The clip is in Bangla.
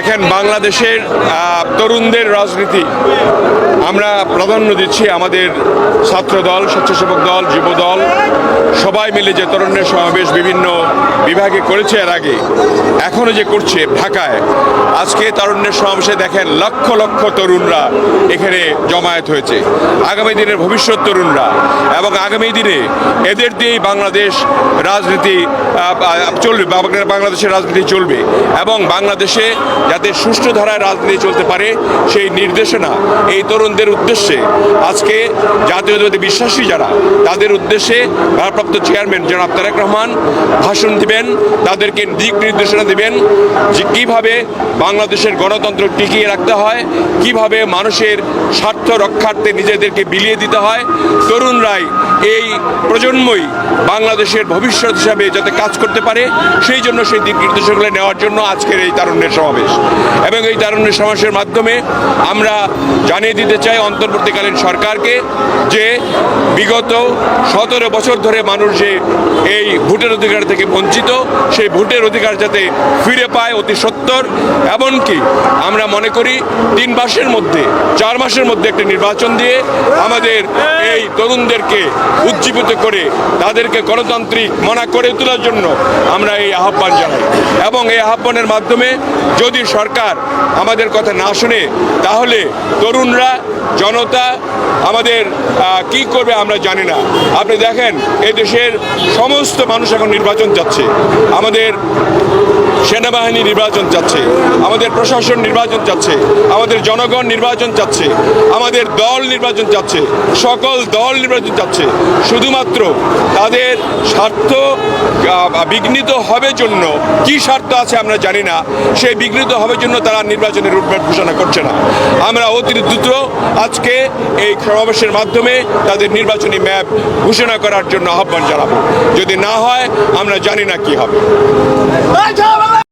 দেখেন বাংলাদেশের তরুণদের রাজনীতি। আমরা প্রাধান্য দিচ্ছি আমাদের ছাত্র দল স্বেচ্ছাসেবক দল, যুব দল, সবাই মিলে যে তরুণের সমাবেশ বিভিন্ন বিভাগে করেছে এর আগে এখনও যে করছে ঢাকায়। আজকে তরুণের সমাবেশে দেখেন লক্ষ লক্ষ তরুণরা এখানে জমায়েত হয়েছে। আগামী দিনের ভবিষ্যৎ তরুণরা এবং আগামী দিনে এদের দিয়েই বাংলাদেশ রাজনীতি চলবে বাংলাদেশের রাজনীতি চলবে এবং বাংলাদেশে যাতে সুষ্ঠু ধারায় রাজনীতি চলতে পারে সেই নির্দেশনা এই তরুণদের উদ্দেশ্যে আজকে জাতীয়তাবাদী বিশ্বাসী যারা, তাদের উদ্দেশ্যে ভারপ্রাপ্ত চেয়ারম্যান জনাব তারেক রহমান ভাষণ দিবেন, তাদেরকে দিক নির্দেশনা দিবেন যে কীভাবে বাংলাদেশের গণতন্ত্র টিকিয়ে রাখতে হয়, কীভাবে মানুষের স্বার্থ রক্ষার্থে নিজেদেরকে বিলিয়ে দিতে হয়। তরুণরাই এই প্রজন্মই বাংলাদেশের ভবিষ্যৎ হিসাবে যাতে কাজ করতে পারে, সেই জন্য সেই দিক নির্দেশগুলো নেওয়ার জন্য আজকের এই তারুণ্যের সমাবেশ। এবং এই তারুণ্যের সমাবেশের মাধ্যমে আমরা জানিয়ে দিতে চাই অন্তর্বর্তীকালীন সরকারকে যে বিগত সতেরো বছর ধরে মানুষ যে এই ভোটের অধিকার থেকে বঞ্চিত, সেই ভোটের অধিকার যাতে ফিরে পায় অতি সত্তর। এমনকি আমরা মনে করি তিন মাসের মধ্যে, চার মাসের মধ্যে একটি নির্বাচন দিয়ে আমাদের এই তরুণদেরকে উজ্জীবিত করে, তাদেরকে গণতান্ত্রিক মনা করে তোলার জন্য আমরা এই আহ্বান জানাই। এবং এই আহ্বানের মাধ্যমে যদি সরকার আমাদের কথা না শুনে, তাহলে তরুণরা জনতা আমাদের কি করবে আমরা জানি না। আপনি দেখেন, এই দেশের সমস্ত মানুষ এখন নির্বাচন যাচ্ছে আমাদের সেনাবাহিনী নির্বাচন চাচ্ছে। আমাদের প্রশাসন নির্বাচন চাচ্ছে। আমাদের জনগণ নির্বাচন চাচ্ছে। আমাদের দল নির্বাচন চাচ্ছে। সকল দল নির্বাচন চাচ্ছে। শুধুমাত্র তাদের স্বার্থ বিঘ্নিত হবে জন্য কি স্বার্থ আছে আমরা জানি না। সেই বিঘ্নিত হবে জন্য তারা নির্বাচনের রুটম্যাপ ঘোষণা করছে না। আমরা অতি দ্রুত আজকে এই সমাবেশের মাধ্যমে তাদের নির্বাচনী ম্যাপ ঘোষণা করার জন্য আহ্বান জানাব। যদি না হয়, আমরা জানি না কি হবে।